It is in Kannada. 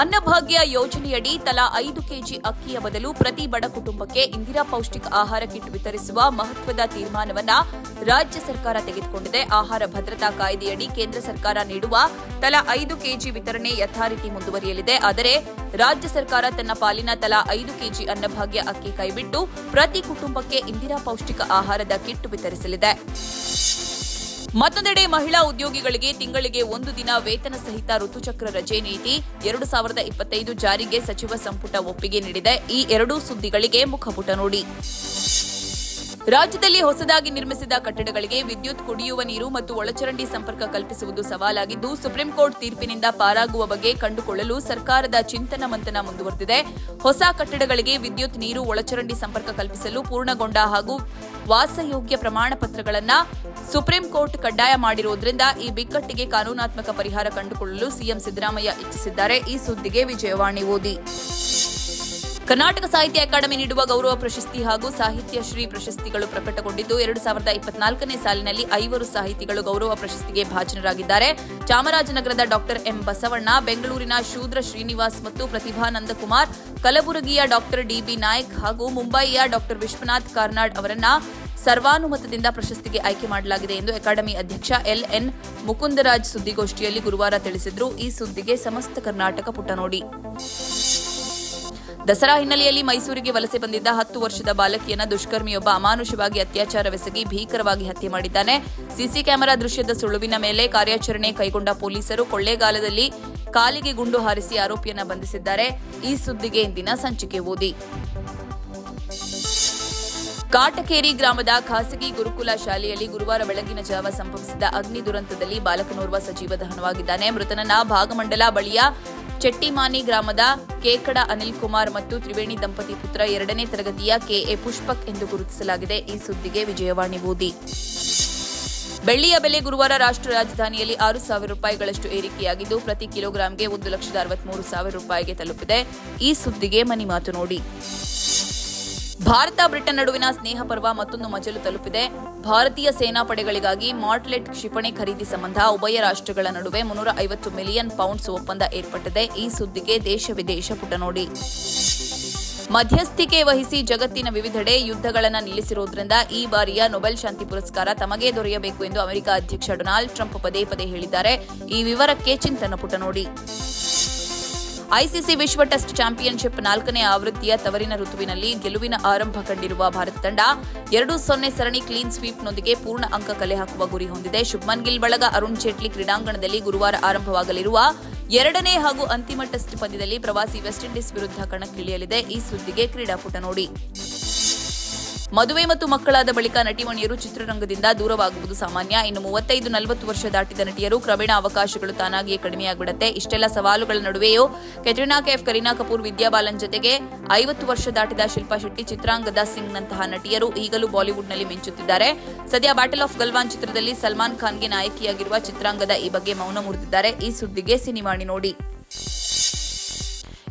ಅನ್ನಭಾಗ್ಯ ಯೋಜನೆಯಡಿ ತಲಾ ಐದು ಕೆಜಿ ಅಕ್ಕಿಯ ಬದಲು ಪ್ರತಿ ಬಡ ಕುಟುಂಬಕ್ಕೆ ಇಂದಿರಾ ಪೌಷ್ಟಿಕ ಆಹಾರ ಕಿಟ್ ವಿತರಿಸುವ ಮಹತ್ವದ ತೀರ್ಮಾನವನ್ನು ರಾಜ್ಯ ಸರ್ಕಾರ ತೆಗೆದುಕೊಂಡಿದೆ. ಆಹಾರ ಭದ್ರತಾ ಕಾಯ್ದೆಯಡಿ ಕೇಂದ್ರ ಸರ್ಕಾರ ನೀಡುವ ತಲಾ ಐದು ಕೆಜಿ ವಿತರಣೆ ಯಥಾರೀತಿ ಮುಂದುವರಿಯಲಿದೆ. ಆದರೆ ರಾಜ್ಯ ಸರ್ಕಾರ ತನ್ನ ಪಾಲಿನ ತಲಾ ಐದು ಕೆಜಿ ಅನ್ನಭಾಗ್ಯ ಅಕ್ಕಿ ಕೈಬಿಟ್ಟು ಪ್ರತಿ ಕುಟುಂಬಕ್ಕೆ ಇಂದಿರಾ ಪೌಷ್ಟಿಕ ಆಹಾರದ ಕಿಟ್ ವಿತರಿಸಲಿದೆ. ಮತ್ತೊಂದೆಡೆ ಮಹಿಳಾ ಉದ್ಯೋಗಿಗಳಿಗೆ ತಿಂಗಳಿಗೆ ಒಂದು ದಿನ ವೇತನ ಸಹಿತ ಋತುಚಕ್ರ ರಜೆ ನೀತಿ ಎರಡು ಸಾವಿರದ ಇಪ್ಪತ್ತೈದು ಜಾರಿಗೆ ಸಚಿವ ಸಂಪುಟ ಒಪ್ಪಿಗೆ ನೀಡಿದೆ. ಈ ಎರಡೂ ಸುದ್ದಿಗಳಿಗೆ ಮುಖಪುಟ ನೋಡಿ. ರಾಜ್ಯದಲ್ಲಿ ಹೊಸದಾಗಿ ನಿರ್ಮಿಸಿದ ಕಟ್ಟಡಗಳಿಗೆ ವಿದ್ಯುತ್, ಕುಡಿಯುವ ನೀರು ಮತ್ತು ಒಳಚರಂಡಿ ಸಂಪರ್ಕ ಕಲ್ಪಿಸುವುದು ಸವಾಲಾಗಿದ್ದು, ಸುಪ್ರೀಂ ಕೋರ್ಟ್ ತೀರ್ಪಿನಿಂದ ಪಾರಾಗುವ ಬಗ್ಗೆ ಕಂಡುಕೊಳ್ಳಲು ಸರ್ಕಾರದ ಚಿಂತನ ಮಂಥನ ಮುಂದುವರೆದಿದೆ. ಹೊಸ ಕಟ್ಟಡಗಳಿಗೆ ವಿದ್ಯುತ್, ನೀರು, ಒಳಚರಂಡಿ ಸಂಪರ್ಕ ಕಲ್ಪಿಸಲು ಪೂರ್ಣಗೊಂಡ ಹಾಗೂ ವಾಸಯೋಗ್ಯ ಪ್ರಮಾಣ ಪತ್ರಗಳನ್ನು ಸುಪ್ರೀಂ ಕೋರ್ಟ್ ಕಡ್ಡಾಯ ಮಾಡಿರುವುದರಿಂದ ಈ ಬಿಕ್ಕಟ್ಟಿಗೆ ಕಾನೂನಾತ್ಮಕ ಪರಿಹಾರ ಕಂಡುಕೊಳ್ಳಲು ಸಿಎಂ ಸಿದ್ದರಾಮಯ್ಯ ಇಚ್ಛಿಸಿದ್ದಾರೆ. ಈ ಸುದ್ದಿಗೆ ವಿಜಯವಾಣಿ ಓದಿ. ಕರ್ನಾಟಕ ಸಾಹಿತ್ಯ ಅಕಾಡೆಮಿ ನೀಡುವ ಗೌರವ ಪ್ರಶಸ್ತಿ ಹಾಗೂ ಸಾಹಿತ್ಯ ಶ್ರೀ ಪ್ರಶಸ್ತಿಗಳು ಪ್ರಕಟಗೊಂಡಿದ್ದು, ಎರಡು ಸಾವಿರದ ಇಪ್ಪತ್ನಾಲ್ಕನೇ ಸಾಲಿನಲ್ಲಿ ಐವರು ಸಾಹಿತಿಗಳು ಗೌರವ ಪ್ರಶಸ್ತಿಗೆ ಭಾಜನರಾಗಿದ್ದಾರೆ. ಚಾಮರಾಜನಗರದ ಡಾಕ್ಟರ್ ಎಂ ಬಸವಣ್ಣ, ಬೆಂಗಳೂರಿನ ಶೂದ್ರ ಶ್ರೀನಿವಾಸ್ ಮತ್ತು ಪ್ರತಿಭಾ ನಂದಕುಮಾರ್ ಕಲಬುರಗಿಯ ಡಾಕ್ಟರ್ ಡಿಬಿ ನಾಯಕ್ ಹಾಗೂ ಮುಂಬಯಿಯ ಡಾಕ್ಟರ್ ವಿಶ್ವನಾಥ್ ಕಾರ್ನಾಡ್ ಅವರನ್ನ ಸರ್ವಾನುಮತದಿಂದ ಪ್ರಶಸ್ತಿಗೆ ಆಯ್ಕೆ ಮಾಡಲಾಗಿದೆ ಎಂದು ಅಕಾಡೆಮಿ ಅಧ್ಯಕ್ಷ ಎಲ್ ಎನ್ ಮುಕುಂದರಾಜ್ ಸುದ್ದಿಗೋಷ್ಠಿಯಲ್ಲಿ ಗುರುವಾರ ತಿಳಿಸಿದ್ರು. ಈ ಸುದ್ದಿಗೆ ಸಮಸ್ತ ಕರ್ನಾಟಕ ಪುಟ ನೋಡಿ. ದಸರಾ ಹಿನ್ನೆಲೆಯಲ್ಲಿ ಮೈಸೂರಿಗೆ ವಲಸೆ ಬಂದಿದ್ದ ಹತ್ತು ವರ್ಷದ ಬಾಲಕಿಯನ್ನ ದುಷ್ಕರ್ಮಿಯೊಬ್ಬ ಅಮಾನುಷವಾಗಿ ಅತ್ಯಾಚಾರವೆಸಗಿ ಭೀಕರವಾಗಿ ಹತ್ಯೆ ಮಾಡಿದ್ದಾನೆ. ಸಿಸಿ ಕ್ಯಾಮೆರಾ ದೃಶ್ಯದ ಸುಳುವಿನ ಮೇಲೆ ಕಾರ್ಯಾಚರಣೆ ಕೈಗೊಂಡ ಪೊಲೀಸರು ಕೊಳ್ಳೇಗಾಲದಲ್ಲಿ ಕಾಲಿಗೆ ಗುಂಡು ಹಾರಿಸಿ ಆರೋಪಿಯನ್ನ ಬಂಧಿಸಿದ್ದಾರೆ. ಈ ಸುದ್ದಿಗೆ ಇಂದಿನ ಸಂಚಿಕೆ ಓದಿ. ಕಾಟಕೇರಿ ಗ್ರಾಮದ ಖಾಸಗಿ ಗುರುಕುಲ ಶಾಲೆಯಲ್ಲಿ ಗುರುವಾರ ಬೆಳಗಿನ ಜಾವ ಸಂಭವಿಸಿದ ಅಗ್ನಿ ದುರಂತದಲ್ಲಿ ಬಾಲಕನೋರ್ವ ಸಜೀವ ದಹನವಾಗಿದ್ದಾನೆ. ಮೃತನನ್ನ ಭಾಗಮಂಡಲ ಬಳಿಯ ಚೆಟ್ಟಿಮಾನಿ ಗ್ರಾಮದ ಕೇಕಡ ಅನಿಲ್ ಕುಮಾರ್ ಮತ್ತು ತ್ರಿವೇಣಿ ದಂಪತಿ ಪುತ್ರ ಎರಡನೇ ತರಗತಿಯ ಕೆಎ ಪುಷ್ಪಕ್ ಎಂದು ಗುರುತಿಸಲಾಗಿದೆ. ಈ ಸುದ್ದಿಗೆ ವಿಜಯವಾಣಿ ಓದಿ ಬೆಳ್ಳಿಯ ಬೆಲೆ ಗುರುವಾರ ರಾಷ್ಟ್ರ ರಾಜಧಾನಿಯಲ್ಲಿ ಆರು ಸಾವಿರ ರೂಪಾಯಿಗಳಷ್ಟು ಏರಿಕೆಯಾಗಿದ್ದು, ಪ್ರತಿ ಕಿಲೋಗ್ರಾಂಗೆ ಒಂದು ಲಕ್ಷದ ಅರವತ್ಮೂರು ಸಾವಿರ ರೂಪಾಯಿಗೆ ತಲುಪಿದೆ. ಈ ಸುದ್ದಿಗೆ ಮನಿ ಮಾತು ನೋಡಿ. ಭಾರತ ಬ್ರಿಟನ್ ನಡುವಿನ ಸ್ನೇಹ ಪರ್ವ ಮತ್ತೊಂದು ಮಜಲು ತಲುಪಿದೆ. ಭಾರತೀಯ ಸೇನಾ ಪಡೆಗಳಿಗಾಗಿ ಮಾರ್ಟ್ಲೆಟ್ ಕ್ಷಿಪಣಿ ಖರೀದಿ ಸಂಬಂಧ ಉಭಯ ರಾಷ್ಟ್ರಗಳ ನಡುವೆ ಮುನ್ನೂರ ಐವತ್ತು ಮಿಲಿಯನ್ ಪೌಂಡ್ಸ್ ಒಪ್ಪಂದ ಏರ್ಪಟ್ಟಿದೆ. ಈ ಸುದ್ದಿಗೆ ದೇಶ ವಿದೇಶ ಪುಟ ನೋಡಿ. ಮಧ್ಯಸ್ಥಿಕೆ ವಹಿಸಿ ಜಗತ್ತಿನ ವಿವಿಧೆಡೆ ಯುದ್ಧಗಳನ್ನು ನಿಲ್ಲಿಸಿರುವುದರಿಂದ ಈ ಬಾರಿಯ ನೊಬೆಲ್ ಶಾಂತಿ ಪುರಸ್ಕಾರ ತಮಗೇ ದೊರೆಯಬೇಕು ಎಂದು ಅಮೆರಿಕ ಅಧ್ಯಕ್ಷ ಡೊನಾಲ್ಡ್ ಟ್ರಂಪ್ ಪದೇ ಪದೇ ಹೇಳಿದ್ದಾರೆ. ಈ ವಿವರಕ್ಕೆ ಚಿಂತನ ಪುಟ ನೋಡಿ. ಐಸಿಸಿ ವಿಶ್ವ ಟೆಸ್ಟ್ ಚಾಂಪಿಯನ್ಶಿಪ್ ನಾಲ್ಕನೇ ಆವೃತ್ತಿಯ ತವರಿನ ಋತುವಿನಲ್ಲಿ ಗೆಲುವಿನ ಆರಂಭ ಕಂಡಿರುವ ಭಾರತ ತಂಡ ಎರಡು ಸೊನ್ನೆ ಸರಣಿ ಕ್ಲೀನ್ ಸ್ವೀಪ್ನೊಂದಿಗೆ ಪೂರ್ಣ ಅಂಕ ಕಲೆ ಹಾಕುವ ಗುರಿ ಹೊಂದಿದೆ. ಶುಭ್ಮನ್ ಗಿಲ್ ಬಳಗ ಅರುಣ್ ಜೇಟ್ಲಿ ಕ್ರೀಡಾಂಗಣದಲ್ಲಿ ಗುರುವಾರ ಆರಂಭವಾಗಲಿರುವ ಎರಡನೇ ಹಾಗೂ ಅಂತಿಮ ಟೆಸ್ಟ್ ಪಂದ್ಯದಲ್ಲಿ ಪ್ರವಾಸಿ ವೆಸ್ಟ್ ಇಂಡೀಸ್ ವಿರುದ್ಧ ಕಣಕ್ಕಿಳಿಯಲಿದೆ. ಈ ಸುದ್ದಿಗೆ ಕ್ರೀಡಾಪುಟ ನೋಡಿ. ಮದುವೆ ಮತ್ತು ಮಕ್ಕಳಾದ ಬಳಿಕ ನಟಿಮಣಿಯರು ಚಿತ್ರರಂಗದಿಂದ ದೂರವಾಗುವುದು ಸಾಮಾನ್ಯ. ಇನ್ನು ಮೂವತ್ತೈದು, ನಲವತ್ತು ವರ್ಷ ದಾಟಿದ ನಟಿಯರು ಕ್ರಮೇಣ ಅವಕಾಶಗಳು ತಾನಾಗಿಯೇ ಕಡಿಮೆಯಾಗ್ಬಿಡುತ್ತೆ. ಇಷ್ಟೆಲ್ಲ ಸವಾಲುಗಳ ನಡುವೆಯೂ ಕೆಟ್ರಿನಾ ಕೈಫ್ ಕರೀನಾ ಕಪೂರ್, ವಿದ್ಯಾ ಬಾಲನ್ ಜೊತೆಗೆ ಐವತ್ತು ವರ್ಷ ದಾಟಿದ ಶಿಲ್ಪಾ ಶೆಟ್ಟಿ, ಚಿತ್ರಾಂಗದ ಸಿಂಗ್ನಂತಹ ನಟಿಯರು ಈಗಲೂ ಬಾಲಿವುಡ್ನಲ್ಲಿ ಮಿಂಚುತ್ತಿದ್ದಾರೆ. ಸದ್ಯ ಬ್ಯಾಟಲ್ ಆಫ್ ಗಲ್ವಾನ್ ಚಿತ್ರದಲ್ಲಿ ಸಲ್ಮಾನ್ ಖಾನ್ಗೆ ನಾಯಕಿಯಾಗಿರುವ ಚಿತ್ರಾಂಗದ ಈ ಬಗ್ಗೆ ಮೌನ ಮುರಿದಿದ್ದಾರೆ. ಈ ಸುದ್ದಿಗೆ ಸಿನಿಮಾಣಿ ನೋಡಿ.